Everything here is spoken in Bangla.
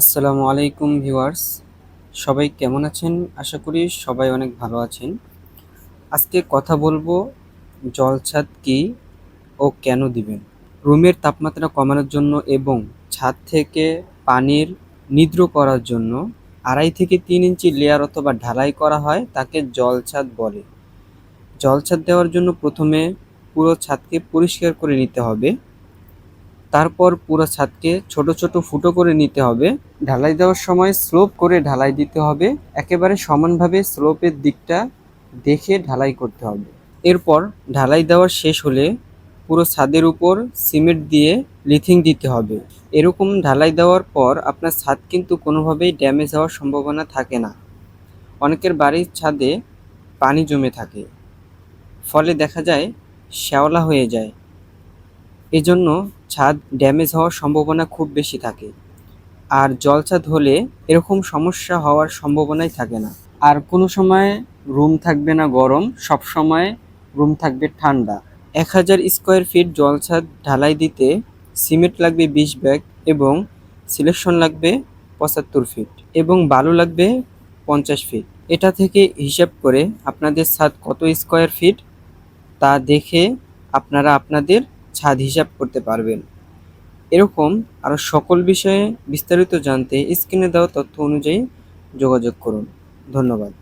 আসসালামু আলাইকুম ভিউয়ার্স। সবাই কেমন আছেন? আশা করি সবাই অনেক ভালো আছেন। আজকে কথা বলব, জলছাদ কি ও কেন দিবেন? রুমের তাপমাত্রা কমানোর জন্য এবং ছাদ থেকে পানির নিদ্র করার জন্য আড়াই থেকে তিন ইঞ্চি লেয়ার অথবা ঢালাই করা হয়, তাকে জলছাদ বলে। জলছাদ দেওয়ার জন্য প্রথমে পুরো ছাদকে পরিষ্কার করে নিতে হবে। তারপর পুরো ছাদকে ছোট ছোট ফুটো করে নিতে হবে। ঢালাই দেওয়ার সময় স্লোপ করে ঢালাই দিতে হবে। একেবারে সমানভাবে স্লোপের দিকটা দেখে ঢালাই করতে হবে। এরপর ঢালাই দেওয়ার শেষ হলে পুরো ছাদের উপর সিমেন্ট দিয়ে লিথিং দিতে হবে। এরকম ঢালাই দেওয়ার পর আপনার ছাদ কিন্তু কোনোভাবেই ড্যামেজ হওয়ার সম্ভাবনা থাকে না। অনেকের বাড়ির ছাদে পানি জমে থাকে। ফলে দেখা যায় শ্যাওলা হয়ে যায়। এজন্য ছাদ ড্যামেজ হওয়ার সম্ভাবনা খুব বেশি থাকে। আর জলছাদ হলে এরকম সমস্যা হওয়ার সম্ভাবনাই থাকে না। আর কোনো সময় রুম থাকবে না গরম, সব সময় রুম থাকবে ঠান্ডা। এক হাজার স্কোয়ার ফিট জলছাদ ঢালাই দিতে সিমেন্ট লাগবে বিশ ব্যাগ এবং সিলেকশন লাগবে পঁচাত্তর ফিট এবং বালু লাগবে পঞ্চাশ ফিট। এটা থেকে হিসাব করে আপনাদের ছাদ কত স্কোয়ার ফিট তা দেখে আপনারা আপনাদের ছাদ হিসাব করতে পারবেন। এরকম আরও সকল বিষয়ে বিস্তারিত জানতে স্ক্রিনে দেওয়া তথ্য অনুযায়ী যোগাযোগ করুন। ধন্যবাদ।